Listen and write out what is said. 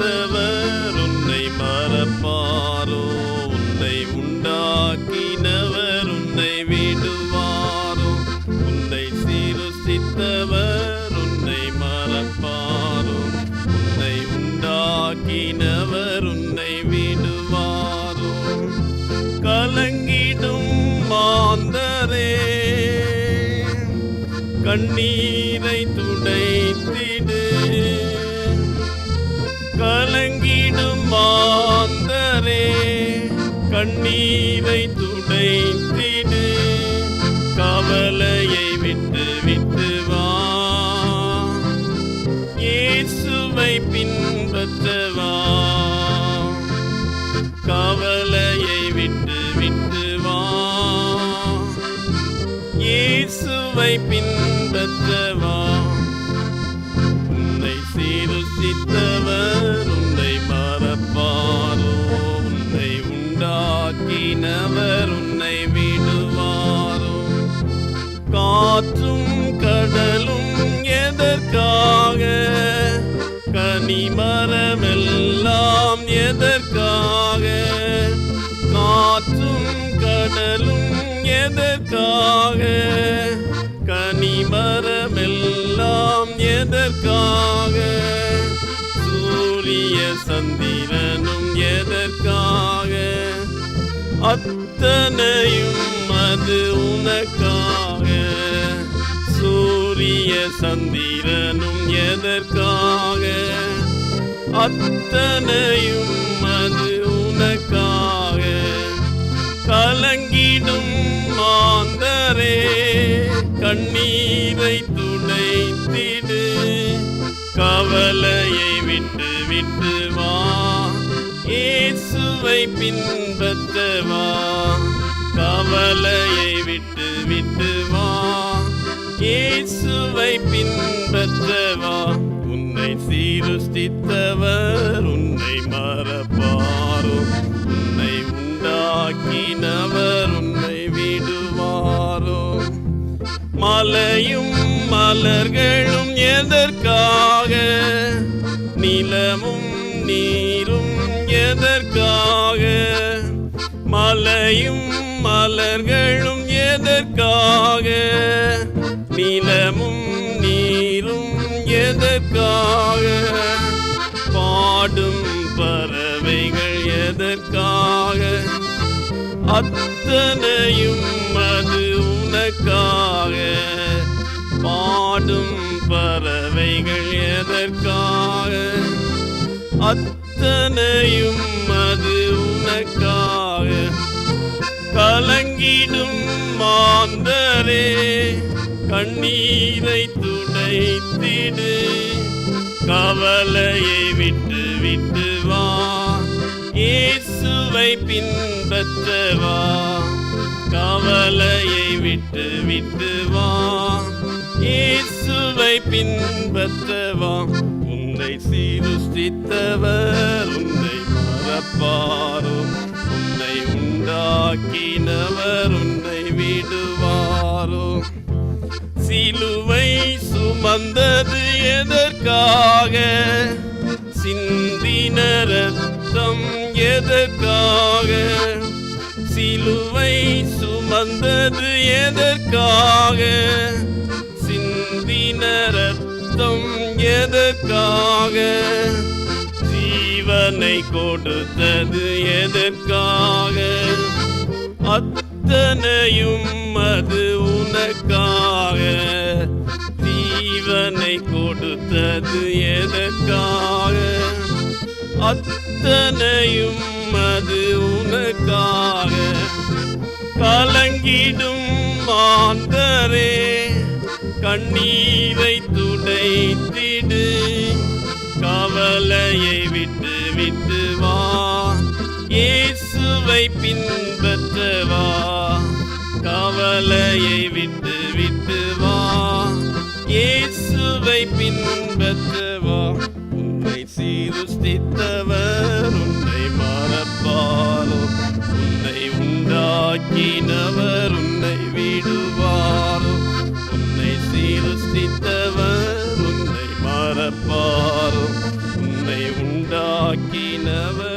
மறைத்தவர் உன்னை மறப்பாரோ? உன்னை உண்டாக்கினவர் உன்னை விடுவாரோ? உன்னை சீருசித்தவர் உன்னை மறப்பாரோ? உன்னை உண்டாக்கினவர் உன்னை விடுவாரோ? கலங்கிடும் மாந்தரே. கண்ணீர் கண்ணீரை துடைத்திடு. கவலையை விட்டு விட்டு வா. இயேசுவை பின்பற்றவா. கவலையை விட்டு விட்டு வா. இயேசுவை பின்பற்றவா. உன்னை சீருசித்தவர் காற்றும் கடலும் எதற்காக? கனிமரமெல்லாம் எதற்காக? காற்றும் கடலும் எதற்காக? கனிமரமெல்லாம் எதற்காக? சூரிய சந்திரனும் எதற்காக? அத்தனையும் அது உனக்காக சூரிய சந்திரனும் எதற்காக? அத்தனையும் அது உனக்காக. கலங்கிடும் மாந்தரே கண்ணீரை துடைத்திடு. கவலையை விட்டு விட்டு வா. இயேசுவை பின்பற்றவா? கவலையை விட்டு விட்டு உன்னை பின்பற்றவா உன்னை சீருஷ்டித்தவர் உன்னை மறப்பாரோ உன்னை உண்டாக்கினவர் உன்னை விடுவாரோ. மலையும் மலர்களும் எதற்காக? நிலமும் நீரும் எதற்காக? மலையும் மலர்களும் எதற்காக? நிலமும் எதற்காக பாடும் பறவைகள் எதற்காக? அத்தனையும் அது உனக்காக. பாடும் பறவைகள் எதற்காக? அத்தனையும் அது உனக்காக. கலங்கிடும் மாந்தரே கண்ணீரை துடைத்திடு. கவலையை விட்டு விட்டு வா. இயேசுவை பின்பற்றவா. கவலையை விட்டு விட்டு வா. இயேசுவை பின்பற்றவா. உன்னை சீருஷ்டித்தவர் உன்னை மறப்பாரோ உன்னை உண்டாக்கினவர் உன்னை விடுவாரோ சிலுவை வந்தது எதற்காக? சிந்தின ரத்தம் எதற்காக? சிலுவை சுமந்தது எதற்காக? சிந்தின ரத்தம் எதற்காக? ஜீவனை கொடுத்தது எதற்காக? அத்தனையும் அது உனக்காக. ஜீவனை கொடுத்தது எதற்காக? அத்தனையும் அது உனக்காக. கலங்கிடும் மாந்தரே கண்ணீரை துடைத்திடு. கவலையை விட்டு விட்டு வா. இயேசுவை பின்பற்றவா? கவலையை உன்னை பின்பற்றவா உன்னை சீருஷ்டித்தவர் உன்னை மறப்பாரோ உன்னை உண்டாக்கினவர் உன்னை விடுவாரோ. உன்னை சீருஷ்டித்தவர் உன்னை மறப்பாரோ. உன்னை உண்டாக்கினவர்.